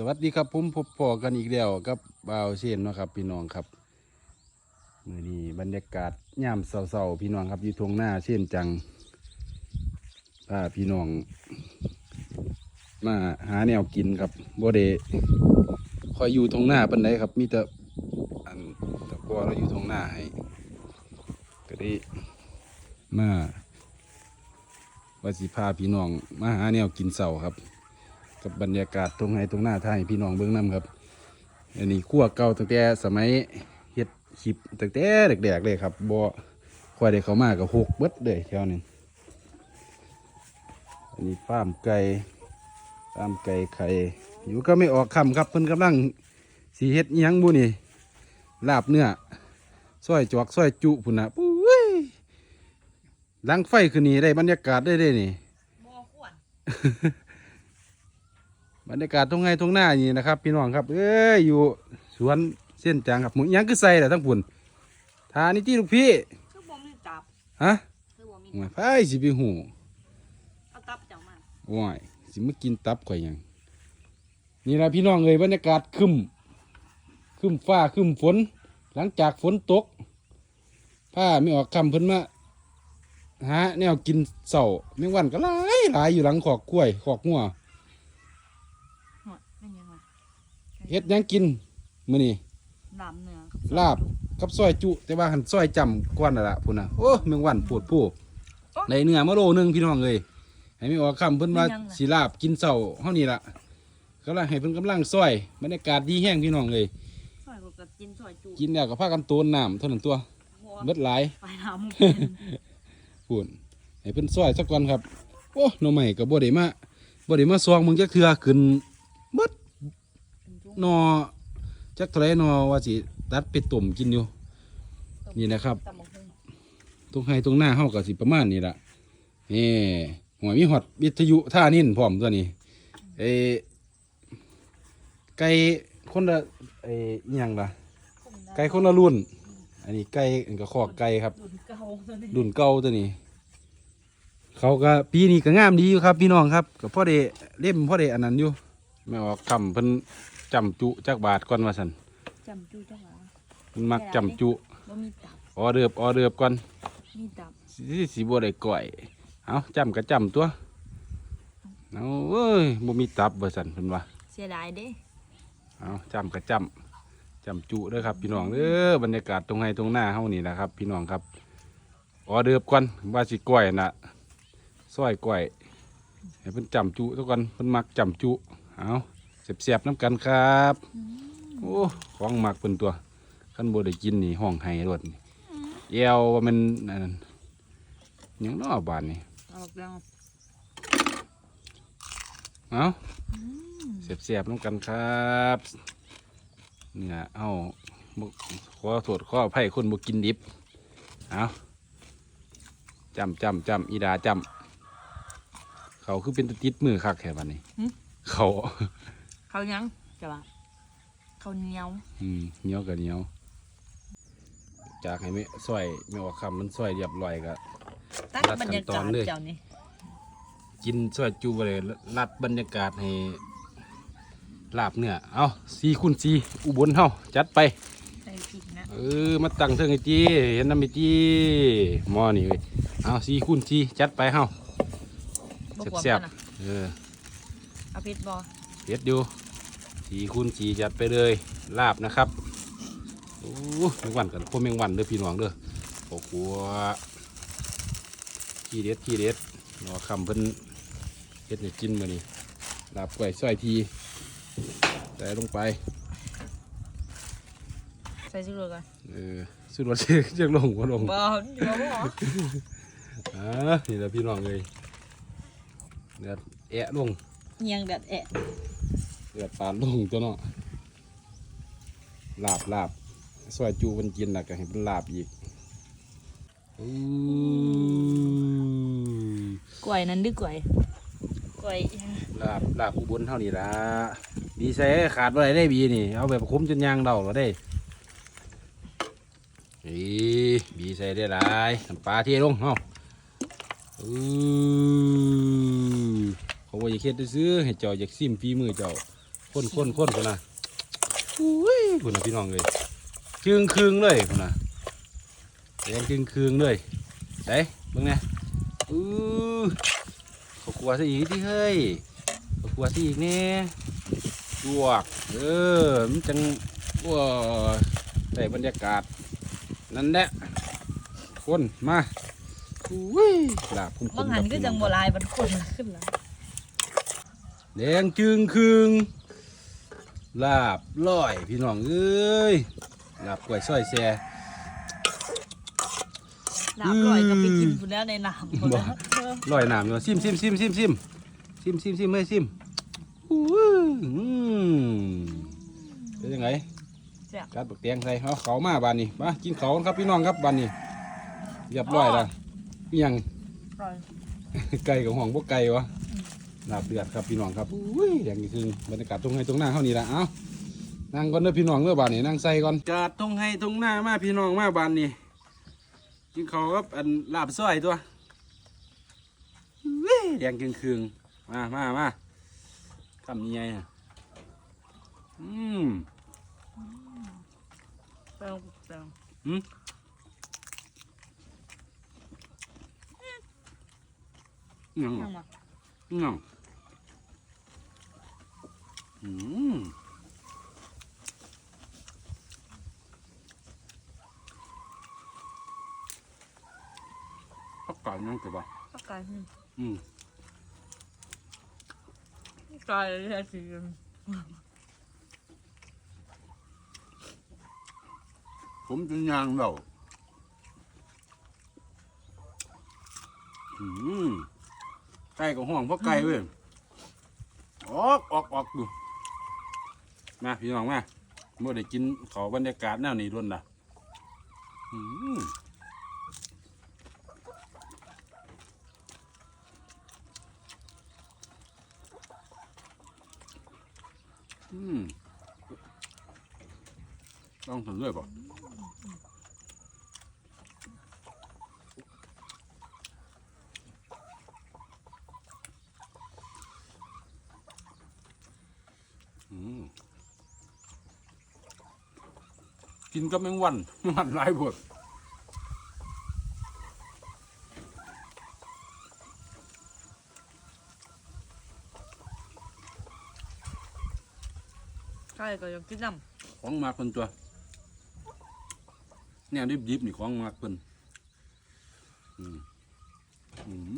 สวัสดีครับผมพบพอกันอีกแล้วกับบ่าวเชนนะครับ พี่น้องครับมือนี้บรรยากาศย่ามเศร้าๆพี่น้องครับอยู่ทงหน้าเช่นจังพาพี่น้อง มาหาแนวกินครับบ่ได้คอยอยู่ทงหน้าปันไดครับ มีแต่อันตะกอเราอยู่ทงหน้าให้ก็ได้มาว่าสิพาพี่น้องมาหาแนวกินเสาครับ กับบรรยากาศตรงไหนตรงหน้าท่ายพี่น้องเบื้องน้ำครับ อันนี้ขั้วเก่าตั้งแต่สมัยเฮ็ดคลิปตั้งแต่เด็กๆเลยครับบ่ค่อยได้เข้ามากับหกเบิดเลยแถวนึงอันนี้ฟาร์มไก่ฟาร์มไก่ไข่อยู่ก็ไม่ออกคำครับเพิ่นกำลังสีเฮ็ดยังบุนี่ลาบเนื้อซอยจอกซอยจุพุ่นนะปุ้ยหลังไฟคืนนี้ได้บรรยากาศได้ได้นี่บ่ควร บรรยากาศตรงไงตรงหน้านี่นะครับ พี่น้องครับ เอ้ยอยู่สวนเส้นจางครับหมุนยังคือใส่แหละทั้งปุ่นทานี่ที่ลูกพี่คือบ่มีตับฮะคือบ่มีโอ้ยไฟสิไปหูเอาตับเจ้ามาโอ้ยสิมากินตับข่อยหยังนี่นะพี่น้องเอ้ยบรรยากาศครึมครึมฟ้าครึมฝน หลังจากฝนตกผ้าไม่ออกคำเพิ่นมาหาแนวกินเสาแมงวันก็หลายหลายอยู่หลังขอกกล้วยขอกงัว หมดเป็นยังไง เฮ็ดหยังกินมื้อนี้ลาบเนื้อลาบกับซอยจุ แต่ว่าหันซอยจำกวนน่ะละพุ่นน่ะโอ้เมืองวันปวดผู้ในเนื้อมาโลหนึงพี่น้องเลยให้ไม่ออกคำเพิ่นว่าสิลาบกินเสาเฮานี่ล่ะก็ละให้เพิ่นกำลังซอยบรรยากาศดีแห้งพี่น้องเลยซอยก็กกินซอยจูกินแล้วก็พากันโตนน้ำเท่านั้นตัวบ่เบิดหลายไปหาหมูเป็นพุ่นให้เพิ่นซอยสักก่อนครับ โอ้หน่อใหม่ก็บ่ได้มาบ่ได้มาซองมึงจักเทื่อขึ้นเบิดเป็ นจุ้งหนอจักเท่าไรหนอว่าสิตัดไปต้มกินอยู่ นี่นะครับ ตำบักหุ่งตรงให้ตรงหน้าเฮาก็สิประมาณนี้ล่ะนี่หัวมีฮอดวิทยุท่านิ่นพร้อมตัวนี้เอไก่คนละเออหยังล่ะคุ้มด้ไก่คนละรุ่น อันนี้ไก่อันก็คอกไก่ครับ รุ่นเก่าตัวนี้รุ่นเก่าตัวนี้ เขาก็ปีนี้ก็งามดีอยู่ครับ พี่น้องครับก็พ่อเดเล่มพ่อเดอันนั้นอยู่ไม่ออกคำเพิ่น จำจุจักบาทก่อนว่าสันจำจูจังหวะเพิ่นมักจำจุบ่มีตับออเดือบออเดือบก่อนมีตับสิสีบัวได้ก่อยเอาจำก็จำตัวเอาเอ้ยบ่มีตับว่าสันเพิ่นว่าเสียดายเด้เอาจำก็จำจำจุเด้อครับ พี่น้องเด้อบรรยากาศตรงไห้ตรงหน้าเฮานี่แหละครับ พี่น้องครับออเดือบก่อนว่าสิก่อยน่ะซอยก่อยให้เพิ่นจำจุทุกคนเพิ่นมักจำจุเอา เสียบๆน้ำกันครับโอ้ของมักเพิ่นตัวคันบ่ได้กินนี่ห้องไห้รถนี่เอวว่ามันอันนั้นหยังน้อบานนี่เอาบักเรื่องเอาเสียบเสียบๆน้ำกันครับเนี่ยเอาบ่ขอโทษขออภัยคนบ่กินดิบเอาจำจำจำอีดาจำเขาคือเป็นตะติดมือคักแค่บันนี้ เขา เขายังจะว่าเขาเหนียว อืมเหนียวกับเหนียว จากให้ไม่ซอยไม่ออกคำมันซอยเรียบร้อยก็ ตั้งรัดบรรยาขั้นตกาอนศเลยเจ้านี่กินซอยจูไปเลยรัดบรรยากาศให้ลาบเนื้อเอาซีคุณซีอุบลเฮาจัดไปใส่พริกนะเออมาตั้งเทิงไอ้จีเห็นน้ำไอ้จีหมอนี่เว้ยเอาซีคุณซีจัดไปเฮาบ่ควรแซ่บกันนะๆเออเอาพริกบ่ เผ็ดอยู่ซีคุณซีจัดไปเลยลาบนะครับโอ้แมงวันกันพวกแมงวันเด้อพี่น้องเด้อโอ้โหขี้เด็ดขี้เด็ดรอคำเพิ่นเฮ็ดให้กินมื้อนี้ลาบกล้วยซอยทีใส่ลงไปใส่ซิกโรกันเออสุดว่าเชือกเชือกลงว่าลงบ่อยู่บ่บ่อ่านี่แหละพี่น้องเลยเดือดแอะลงเงียงแบบแอะ เดือดปานลงตัวเนาะลาบลาบซอยจูมันกินแล้วก็ให้เป็นลาบอีกอู้กล้วยนั้นดื้อกล้วยกล้วยยังลาบลาบอุบลเท่านี้ละบีใส่ขาดอะไรได้บีนี่ เอาแบบคุ้มจนยางเดาเราได้อีบีใส่ได้หลายน้ำปลาเทลงเฮาอือเขาว่าอยากเฮ็ดซื้อๆให้เจ้าอยากซิมฝีมือเจ้า ข้นข้นข้นพุ่นนะอุ้ยพุ่นนะพี่น้องเลยจึงคืงเลยพุ่นนะแดงจึงคืงเลยไหนเบิ่งเนี่ยอือเขากลัวซะอีกที่เฮ้ยเขากลัวซะอีกแน่ลวกเออมันจังว้าได้บรรยากาศ นั่นแหละคนมาอุ้ยลาบคุ้มๆบางหันก็จังครับโบราณมันคนขึ้นแล้วแดงจึงคืง ลาบลอยพี่น้องเอ้ยลาบกล้วยซอยแซ่น้ำลอยก็ไปกินพุ่นแล้วในน้ำพุ่นแล้วลอยน้ำอยู่ซิมซิมซิมซิมซิมซิมซิมซิมเฮ้ยซิมอู้อืมเป็นยังไงแซ่บกัดบักแตงใส่เอาเขามาบานนี้มากินเขากันครับพี่น้องครับบานนี้เรียบร้อยแล้วอิหยังอร่อยไก่กับห่วงพวกไก่วะ ลาบเดือดครับพี่น้องครับอุ้ยแดงนี่คือบรรยากาศตรงให้ตรงหน้าเท่านี้ละเอ้านั่งก่อนเด้อพี่น้องเด้อบานนี้นั่งใส่ก่อนกาดตรงให้ตรงหน้ามาพี่น้องมาบานนี้กินเขาวครับอันลาบซอยตัวอุ้ยแดงคืงคืงๆมามามาคำนี้ไงอะอืมแซ่บแซ่บหืมยังยังมายัง อืมพักก่อนยังเก็บบ่ปลากายอืมอืมกายแท้สิผมจะยางเดาอืมไก่กับห่วงเพราะไก่เว้ยออกออกออกดู มาพี่น้องมาเมื่อได้กินขอบรรยากาศแนวนี้ด้วนล่ะอืมอืมต้องถึงด้วยป่ะอืม กินก็แมงวันมันหลายบทกายก็ยังกินน้ของมากเพิ่นตัวเนี่ยดิบๆนี่ของมากเพิ่นอืมอืมำอร่อยอืม